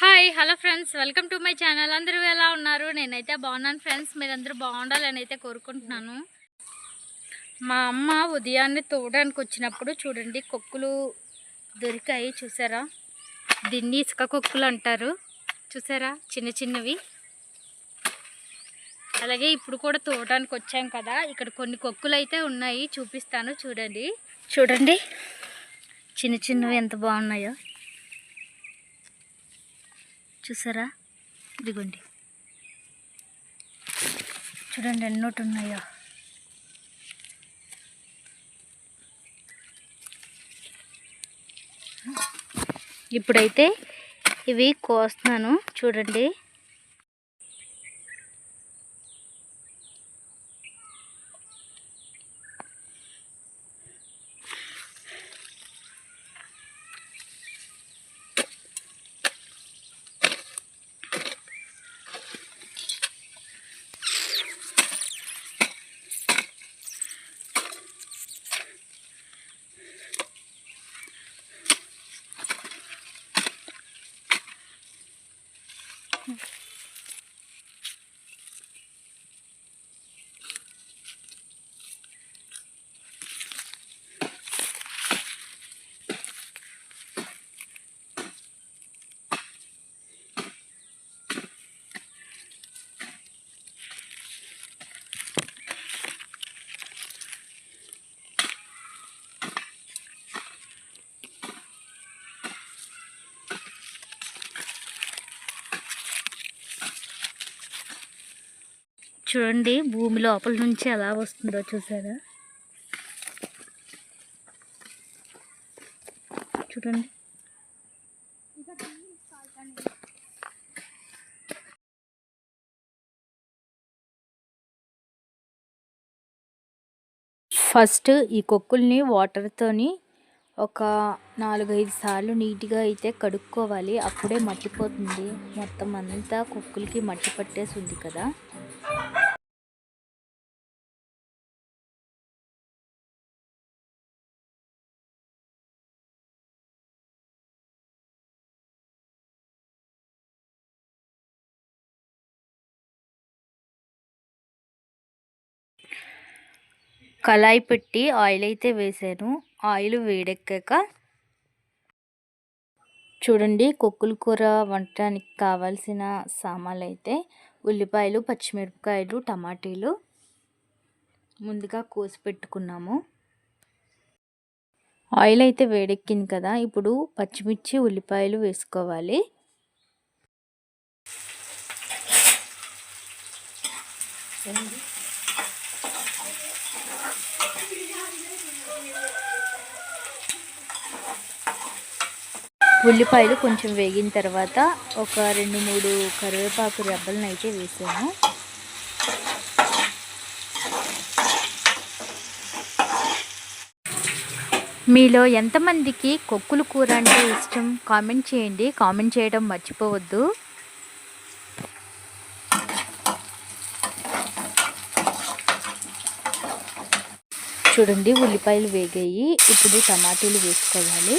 Hi hello friends welcome to my channel అందరూ ఎలా ఉన్నారు? నేనైతే బాగున్నాను ఫ్రెండ్స్ మీరందరూ బాగుండాలని అయితే కోరుకుంటున్నాను. మా అమ్మ ఉదయాన్నే తోడడానికి వచ్చినప్పుడు చూడండి కొక్కులు దొరికాయి. చూసారా? దీన్ని ఇసుక కొక్కులు అంటారు. చూసారా? చిన్న చిన్నవి. అలాగే ఇప్పుడు కూడా తోవడానికి వచ్చాం కదా. ఇక్కడ కొన్ని కొక్కులు అయితే ఉన్నాయి. చూపిస్తాను. చూడండి. చూడండి. చిన్న చిన్నవి ఎంత బాగున్నాయో. చూసారా? ఇదిగోండి. చూడండి ఎన్నోటి ఉన్నాయో ఇప్పుడైతే ఇవి కోస్తున్నాను. చూడండి. చూడండి భూమి లోపల నుంచి ఎలా వస్తుందో చూసారా? చూడండి. ఫస్ట్ ఈ కొక్కుల్ని వాటర్తోని ఒక నాలుగైదు సార్లు నీట్గా అయితే కడుక్కోవాలి. అప్పుడే మట్టిపోతుంది. మొత్తం అంతా కుక్కులకి మట్టి పట్టేసి ఉంది కదా. కళాయి పెట్టి ఆయిల్ అయితే వేసాను. ఆయిల్ వేడెక్కాక చూడండి కొక్కుల కూర వండటానికి కావాల్సిన సామాన్లు అయితే ఉల్లిపాయలు పచ్చిమిరపకాయలు టమాటీలు ముందుగా కోసి పెట్టుకున్నాము. ఆయిల్ అయితే వేడెక్కింది కదా ఇప్పుడు పచ్చిమిర్చి ఉల్లిపాయలు వేసుకోవాలి. ఉల్లిపాయలు కొంచెం వేగిన తర్వాత ఒక రెండు మూడు కరివేపాకు రెబ్బలను అయితే వేసాను. మీలో ఎంతమందికి కొక్కులు కూర అంటే ఇష్టం? కామెంట్ చేయండి. కామెంట్ చేయడం మర్చిపోవద్దు. చూడండి ఉల్లిపాయలు వేగాయి. ఇప్పుడు టమాటీలు వేసుకోవాలి.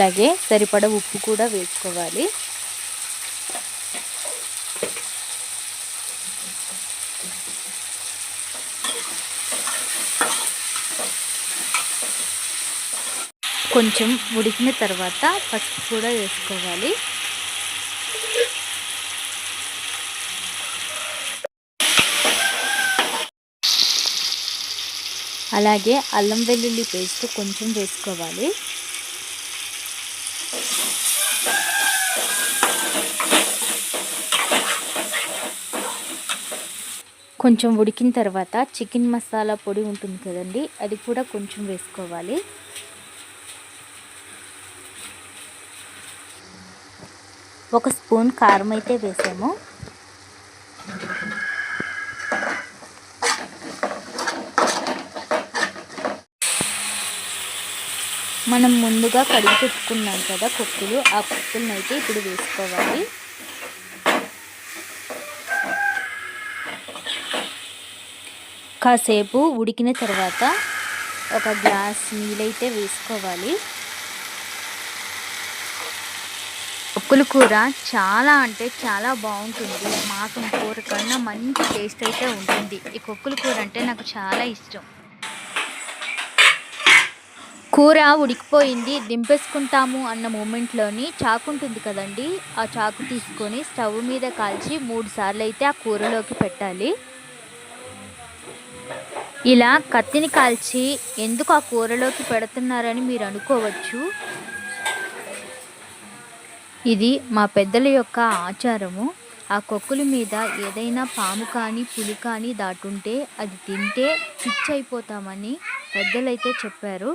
అలాగే సరిపడ ఉప్పు కూడా వేసుకోవాలి. కొంచెం ఉడికిన తర్వాత పసుపు కూడా వేసుకోవాలి. అలాగే అల్లం వెల్లుల్లి పేస్ట్ కొంచెం వేసుకోవాలి. కొంచెం ఉడికిన తర్వాత చికెన్ మసాలా పొడి ఉంటుంది కదండి అది కూడా కొంచెం వేసుకోవాలి. ఒక స్పూన్ కారం అయితే వేసాము. మనం ముందుగా కడిగి పెట్టుకున్నాం కదా కుక్కులు ఆ కుక్కులను అయితే ఇప్పుడు వేసుకోవాలి. కాసేపు ఉడికిన తర్వాత ఒక గ్లాస్ నీళ్ళైతే వేసుకోవాలి. కొక్కుల కూర చాలా అంటే చాలా బాగుంటుంది. మాసం కూర కన్నా మంచి టేస్ట్ అయితే ఉంటుంది. ఈ కొక్కుల కూర అంటే నాకు చాలా ఇష్టం. కూర ఉడికిపోయింది దింపేసుకుంటాము అన్న మూమెంట్లోని చాకు ఉంటుంది కదండి. ఆ చాకు తీసుకొని స్టవ్ మీద కాల్చి మూడు సార్లు అయితే ఆ కూరలోకి పెట్టాలి. ఇలా కత్తిని కాల్చి ఎందుకు ఆ కూరలోకి పెడుతున్నారని మీరు అనుకోవచ్చు. ఇది మా పెద్దల యొక్క ఆచారము. ఆ కొక్కుల మీద ఏదైనా పాము కానీ పులి కానీ దాటుంటే అది తింటే పిచ్చి అయిపోతామని పెద్దలైతే చెప్పారు.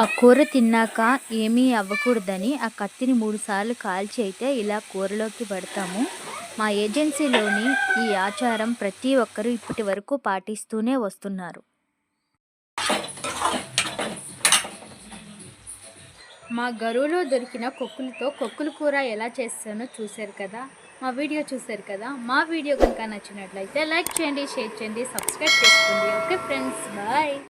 ఆ కూర తిన్నాక ఏమీ అవ్వకూడదని ఆ కత్తిని మూడుసార్లు కాల్చి అయితే ఇలా కూరలోకి పెడతాము. మా ఏజెన్సీలోని ఈ ఆచారం ప్రతి ఒక్కరూ ఇప్పటి వరకు పాటిస్తూనే వస్తున్నారు. మా గరువులో దొరికిన కొక్కులతో కొక్కుల కూర ఎలా చేస్తానో చూశారు కదా? మా వీడియో చూశారు కదా? మా వీడియో కనుక నచ్చినట్లయితే లైక్ చేయండి షేర్ చేయండి సబ్స్క్రైబ్ చేసుకోండి. Okay friends bye.